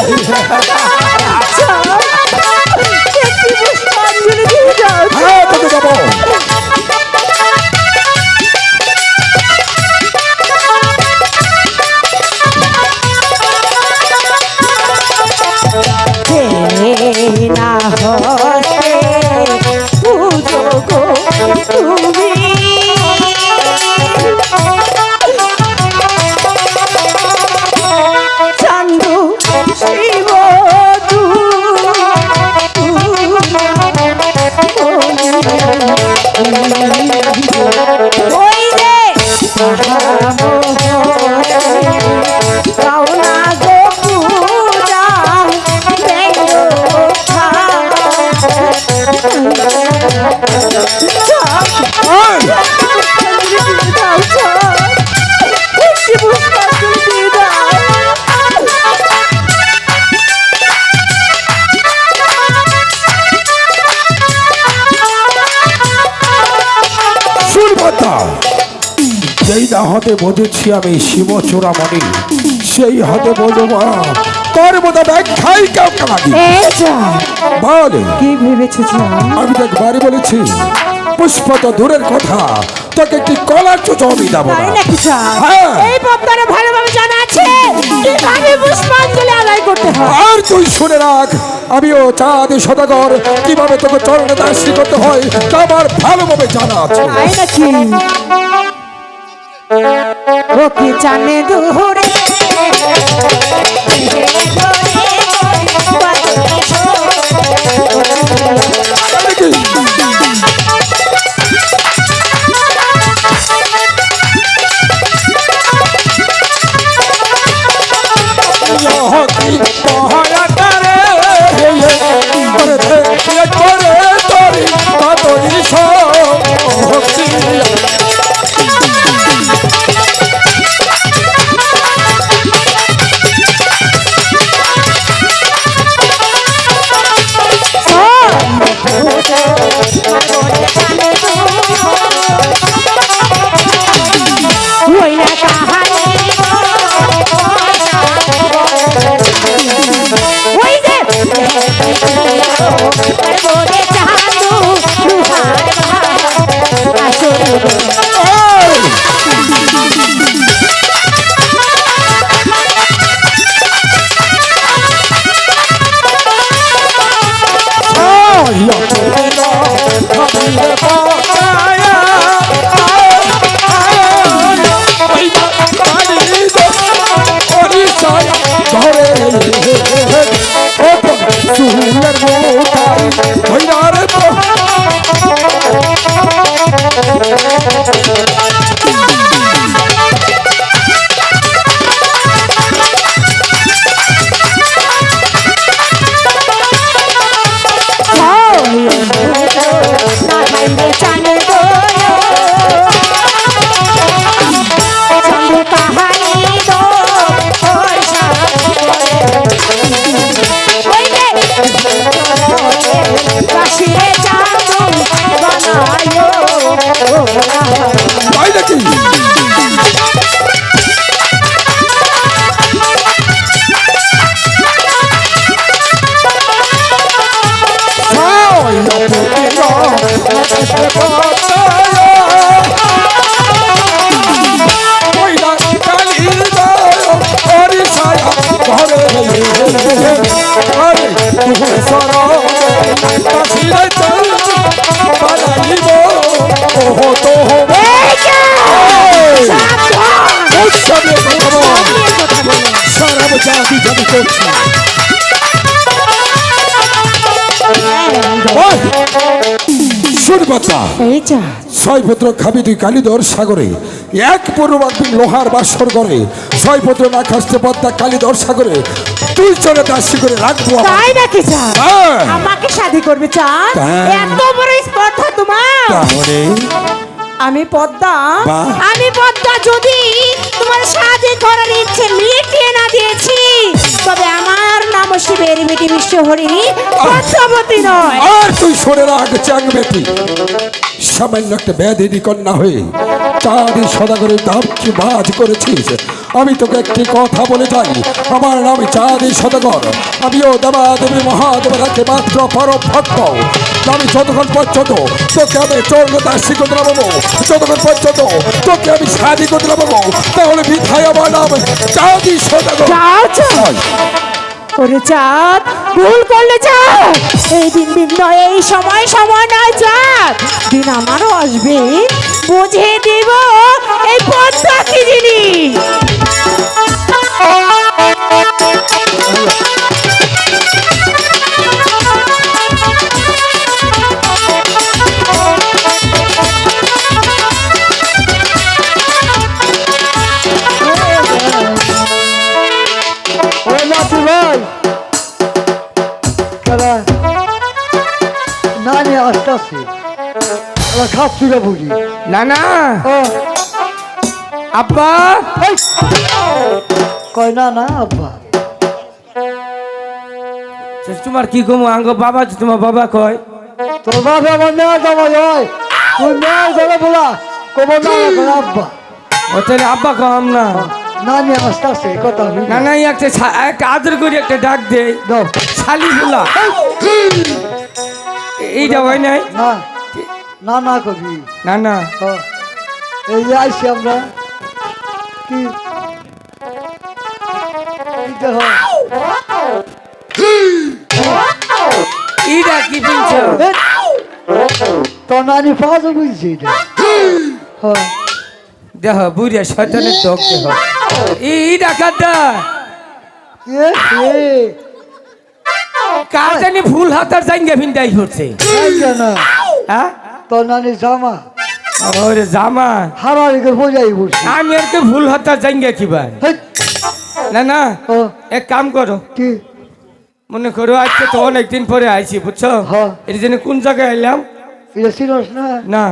সুরবতা যেই না হতে বুঝেছি আমি শিব চূড়ামণি সেই হাতে বলব তোর মতো ব্যাখ্যাই কাউকে লাগি বল। কি ভেবেছো আমি? তো একবারই বলেছি পুষ্প তো দূরের কথা তোকে একটি কলার চুচো আমি দেবো হ্যাঁ। এই পদ্মারে ভালোভাবে জানা আছে কীভাবে পুষ্পাঞ্জলি আদায় করতে হয়। আর তুই শুনে রাখ আমিও চাঁদ সদাগর কীভাবে তোকে চরণে দাসী করতে হয় তা আমার ভালোভাবে জানা আছে। তাই নাকি? ওকে জানে দূরে নাকি? আসরে শুনবাতা বাচ্চা ছয় পুত্র খাবি তুই কালিদর সাগরে এক পূর্বাগ্নি লোহার বাসর করে ছয় পুত্র না খাসতে পদ্মা কালিদর সাগরে তুই চলে দাসি করে রাখব। তাই নাকি হ্যাঁ। আমাকে শাদি করবে চা এত বড় স্পর্ধা তোমার। আমি পদ্মা। আমি পদ্মা যদি তোমার সাথে করার ইচ্ছে মিটিয়ে না দিয়েছি তবে আমার নাম শিবের মিটি বিশ্ব হরি পদ্মাবতী নয়। আর তুই সরে রাখ চাং বেটি সামান্য একটা ব্যাধি কন্যা হয়ে চাঁদি সদাগরের দাম কি বাজ করেছিস। আমি তোকে একটি কথা বলে যাই। আমার নাম চাঁদি সদাগর। আমিও দেবা দেবী মহাদেবের হাতে মাত্র পরম ভক্ত আমি যতক্ষণ পর্যন্ত তোকে আমি দাসী করতে পাবো যতক্ষণ পর্যন্ত তোকে আমি সাদি করতে পাবো তাহলে বিধায় আমার নাম চাঁদি সদাগর। ওরে চাঁদ ভুল করলে চাঁদ। এই দিন দিন নয় এই সময় সময় নয় চাঁদ। দিন আমারও আসবে। বুঝিয়ে দিব এই পদ্মা কি জিনিস? ওরা খাচ্ছিল বুঝি না না। আব্বা। কয় না না আব্বা। তোমার কি কমু আঙ্গ বাবা তোমার বাবা কয়? তোর বাবা আমার নেওয়া জামা হয় তুই নেওয়া বলা কব না আব্বা। ও তাহলে আব্বা কম না। কথা না না একটা আদর করে একটা ডাক দে দাও। শালি বলা এইটা হয় নাই? না। না না কবি। না না। ও, এই যে আইসি আমরা। কি? এইটা কি বলছো? এ, তোর নানি পাঁচ বুঝছি এটা। হ্যাঁ। দেহ বুড়িয়া শয়তানের দোক দেহ এইটা কাদা এ, এ, কার জানি ফুল হাতার জাঙ্গা ভিন্দাই হচ্ছে হ্যাঁ? তোর নানি জামা। ওরে জামা। হারা রেখে বোঝাই বসছি আমি আর কে ফুল হাতার জাঙ্গা কি ভাই? না না ও। এক কাম করো। কি? মনে করো আজকে তো অনেকদিন পরে আইছি বুঝছ। এর জন্য কোন জায়গায় এলাম? এটা চিনস না? না।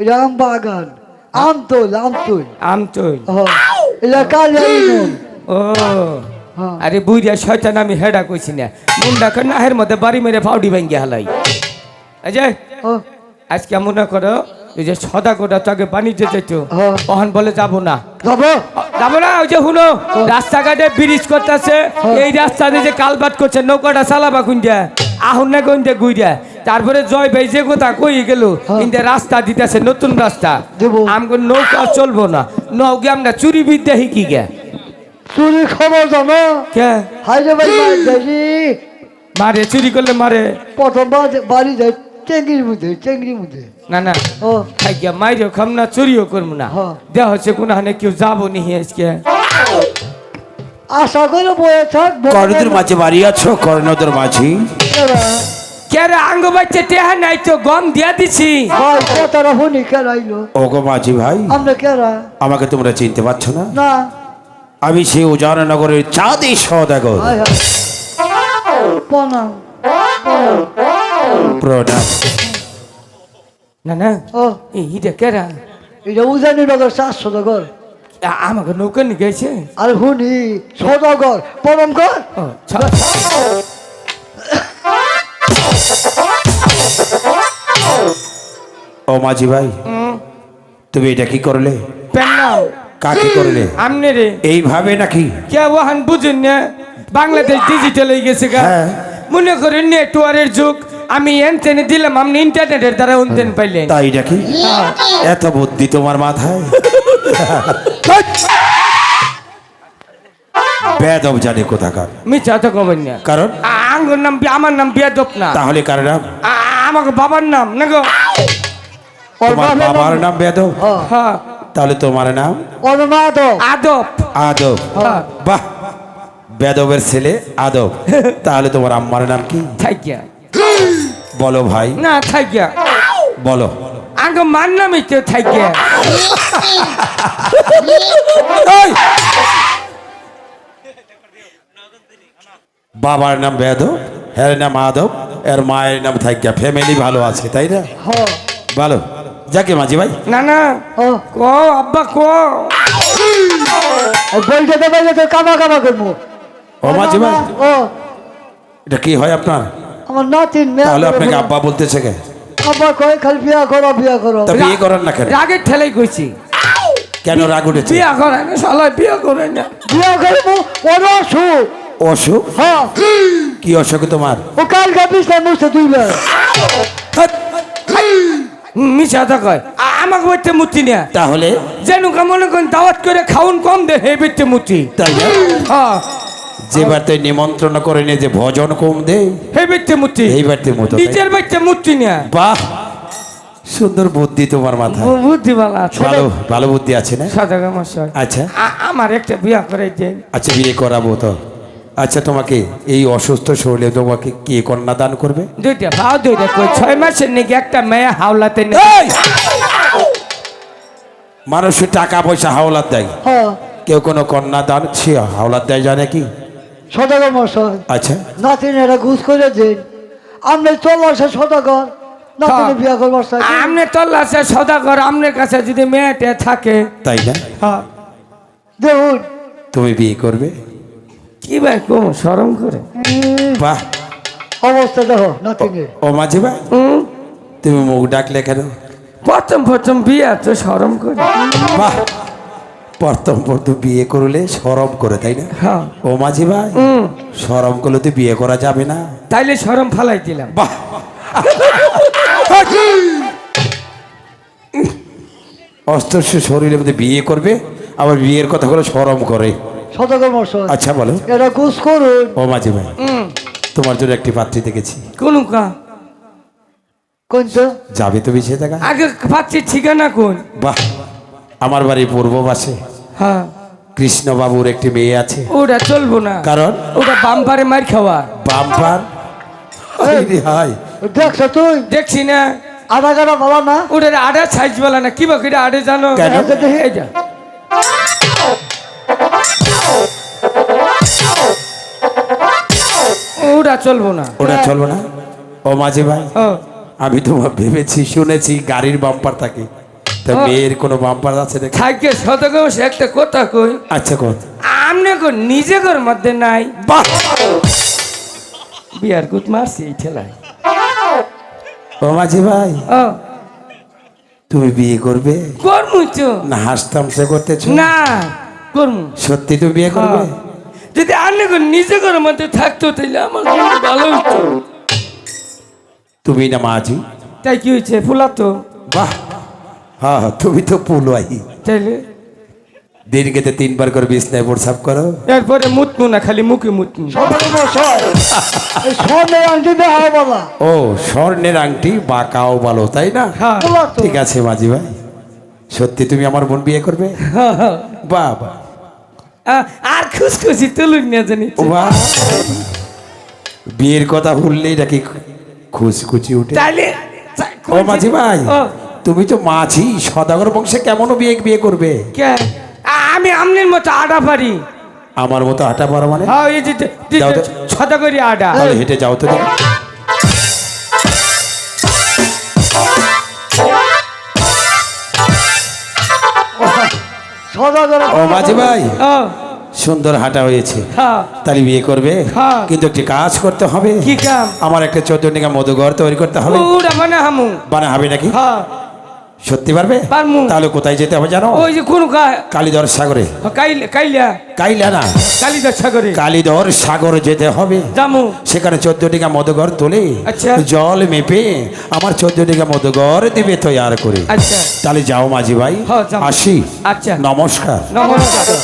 এটা আম বাগান। আমতল আমতল আম তো হ্যাঁ এটা কালিয়াই ও। আরে বুইরা শয়তান আমি হেডা কইছি না। মুন্ডা কর নাহের মধ্যে বাড়ি মেরে ফাউডি ভাঙ্গি হালাই। আজে ও আজকে মনে করো এই যে সদা কোটা তাকে বাণিজ্য যেতো। তখন বলে যাব না। যাব। না ওই যে শুনো রাস্তাঘাটে ব্রিজ করতেছে। এই রাস্তা দিয়ে যে কালবাট করছে নৌকাটা চালাবা কুইন্ডা আহুন না কুইন্ডা গুইডা তারপরে জয় ভাই যে কথা কই গেল কিন্তু রাস্তা দিতেছে নতুন রাস্তা। আমগো নৌকা চলবো না নৌকে আমরা চুরি বিদ্যা শিখি গে। চুরি খবর জানো? কে? ভাই মারে চুরি করলে মারে। প্রথম বাড়ি- বাড়ি মধ্যে মধ্যে। না না। ও। মাইরেও খাম না চুরিও করব না। দেহ হচ্ছে কেউ যাব নি আজকে। আশা করে বয়ে থাক কর্ণদের মাঝে বাড়ি আছো কর্ণদের মাঝি? কে রে আঙ্গ বাচ্চা টেহা নাই তো গম দিয়া দিছি। ভাই কথাটা শুনি কেরাইলো ওগো মাঝি ভাই আমরা কেরা? আমাকে তোমরা চিনতে পারছ না? না। আমি সেই উজাননগরের চাঁদি সদাগর হায় হায়। প্রণাম প্রণাম না না ও এইটা কেরা? এটা উজানি নগর চারশো নগর। আ- আমাকে নৌকা নিয়ে গেছে? আর শুনি সদগর প্রণাম কর। ও, মাঝি ভাই তুমি এটা কি করলে? কাকে করলে? আমনে রে। এইভাবে নাকি? কে ওহান বুঝুন না? বাংলাদেশ ডিজিটাল হয়ে গেছে গা। হ্যাঁ। মনে করেন নেটওয়ার্কের যুগ। আমি এনতেনে দিলাম আপনি ইন্টারনেটের দ্বারা উনতেন পাইলেন। তাই নাকি? এত বুদ্ধি তোমার মাথায়? বেদব জানে কোথাকার। মিথ্যা তো কবেন না। কারণ? আঙ্গুর নাম বি- আমার নাম বিয়াদব না। তাহলে কার নাম? আমাকে বাবার নাম না গো? তোমার বাবার নাম- বেদব? হ্যাঁ, হ্যাঁ। তাহলে তোমার নাম? আদব। আদব। হ্যাঁ। বাহ! বেদবের ছেলে আদব। তাহলে তোমার আম্মার নাম কি? থাকিয়া বলো ভাই। না থাকিয়া বলো। আঙ্গ মান নামই তো থাকিয়া! বাবার নাম বেদব এর নাম আদব এর মায়ের নাম থাকিয়া ফ্যামিলি ভালো আছে তাই না? হ্যাঁ ভালো যাকে মাঝি ভাই। না না। ও ক আব্বা ক। বলতে বলতে তো কামা কামা করব। ও মাঝি ভাই। ও। এটা কি হয় আপনার? আমার নাতিন মেয়ে তাহলে আপনাকে আব্বা বলতেছে কে? আব্বা কয় খালি বিয়া করো বিয়া করো। তা বিয়ে করেন না কেন? রাগের ঠেলাই কইছি। কেন রাগ উঠেছে? বিয়া করে না শালা বিয়া করে না। বিয়া করব ওর অসুখ। অসুখ? হ্যাঁ। কি অসুখ তোমার? ও কালকে বিছনা মুছতে দিলে হাত! মিশা তা কয়। আমাকে বইতে মুতি না। তাহলে? যেন মনে করেন দাওয়াত করে খাউন কম দে হে বেতে মুতি। তাই হ্যাঁ। যেবার তুই নিমন্ত্রণ করে নিয়ে যে ভজন কম দে? নিজের বাইতে মুতি না। বাহ! সুন্দর বুদ্ধি তোমার মাথায়। বুদ্ধি ভালো ভালো বুদ্ধি আছে না? সাদা মশাই আচ্ছা। আমার একটা বিয়া করে দেন আচ্ছা বিয়ে করাবো তো। আচ্ছা তোমাকে এই অসুস্থ শরীরে তোমাকে কে কন্যা দান করবে? দুইটা ভাও দুইটা কই। ছয় মাসের নাকি একটা মেয়ে হাওলাতে নেই! মানুষের টাকা পয়সা হাওলাত দেয়। হ্যাঁ। কেউ কোনো কন্যা দান সে হাওলাত দেয় জানে কি? সদাগর মশাই আচ্ছা। নাতিন এরা ঘুষ করে দিন। আপনি চলে আসে সদাগর নাতিনে হ্যাঁ। বিয়া করবার চাই। আমনে তল্লাশে সদাগর আমনের কাছে যদি মেয়েটা থাকে। তাই না? হ্যাঁ। দেখুন। তুমি বিয়ে করবে? কি ভাই কম সরম করে? বাহ। অবস্থা দেখো নাতিনে ও মাঝে ভাই? হুম। তুমি মুখ ডাকলে কেন? প্রথম প্রথম বিয়া তো সরম করে। বাহ। প্রথম প্রথম বিয়ে করলে সরম করে তাই না? হ্যাঁ। ও মাঝি ভাই হুম। সরম করলে তো বিয়ে করা যাবে না। তাইলে সরম ফালাই দিলাম। বাহ। অস্ত্রস্য শরীরের মধ্যে বিয়ে করবে আবার বিয়ের কথা হলো সরম করে। আচ্ছা বলো। এরা ঘুষ করুন। ও মাঝি ভাই তোমার জন্য একটি পাত্রী দেখেছি। কোন কা? যাবে তো বেশি টাকা আগে পাচ্ছি ঠিকানা কোন? বাহ। আমার বাড়ি পূর্ব পাশে হ্যাঁ। কৃষ্ণবাবুর একটি মেয়ে আছে। ওটা চলবো না। কারণ? ওটা বাম্পারে মার খাওয়া। বাম্পার? হাই দেখছ তুই? দেখছি না। আধা ওটার আডা সাইজ বলা না। কি বাকি আডে জানো? ওটা চলবো না। ওটা চলবে না? ও মাঝে ভাই ও। আমি তো ভেবেছি শুনেছি গাড়ির বাম্পার থাকে। তা। মেয়ের কোনো বাম্পার আছে নাকি? থাকে শতক একটা কথা কই। আচ্ছা কত আমনে কো নিজে ঘর মধ্যে নাই। বাহ! বিয়ার গুত মারছি এই ঠেলায়। ও মাঝি ভাই ও। তুমি বিয়ে করবে? করমু তো না হাসতাম সে করতেছো? না করমু। সত্যি তুমি বিয়ে করবে। যদি আন্নে কো নিজে ঘর মধ্যে থাকতো তাইলে আমার ভালো হতো তুমি না মাঝি? তাই কি হয়েছে ফুলাতো? বাহ! হ্যাঁ হ্যাঁ, তুমি তো পুলওয়াই। তাইলে? দিন গেতে তিনবার করে বিছনায় প্রসাব করো। এরপরে মুতমু না খালি মুখে মুতমু। স্বর্ণের আংটি বলা ও স্বর্ণের আংটি বাঁকাও ভালো তাই না? হ্যাঁ। ঠিক আছে মাঝি ভাই। সত্যি তুমি আমার বোন বিয়ে করবে? বাহ বাহ আ- আর খুশখুশি তুলুন না জানি বাহ। বিয়ের কথা ভুললেই নাকি খুশকুচি উঠে। তাইলে ও মাঝি ভাই। তুমি তো মাঝি সদাগর বংশে কেমন বিয়ে বিয়ে করবে? কে? আমি আমনের মতো আটা পারি। আমার মতো আটা পারো মানে? হ্যাঁ এই যে যাও তো। করি তাহলে হেঁটে যাও তো। দেখি। সদাগর ও মাঝি ভাই ও। সুন্দর হাঁটা হয়েছে। হ্যাঁ। তাহলে বিয়ে করবে? হ্যাঁ। কিন্তু একটি কাজ করতে হবে। কি কাম? আমার একটা চোদ্দ টাকা মধুঘর তৈরি করতে হবে। ওটা মানে হামু বানা হবে নাকি? হ্যাঁ। সত্যি পারবে? তাহলে কোথায় যেতে হবে জানো? ওই যে কোন কালীধর সাগরে। কাইলা না। সাগরে। কালীধর সাগর যেতে হবে। সেখানে চোদ্দ টাকা মধুঘর তোলে আচ্ছা। জল মেপে আমার চোদ্দ টাকা মধুঘর দিবে তৈয়ার করে। আচ্ছা। তাহলে যাও মাঝি ভাই। হ্যাঁ, আসি। আচ্ছা। নমস্কার। নমস্কার।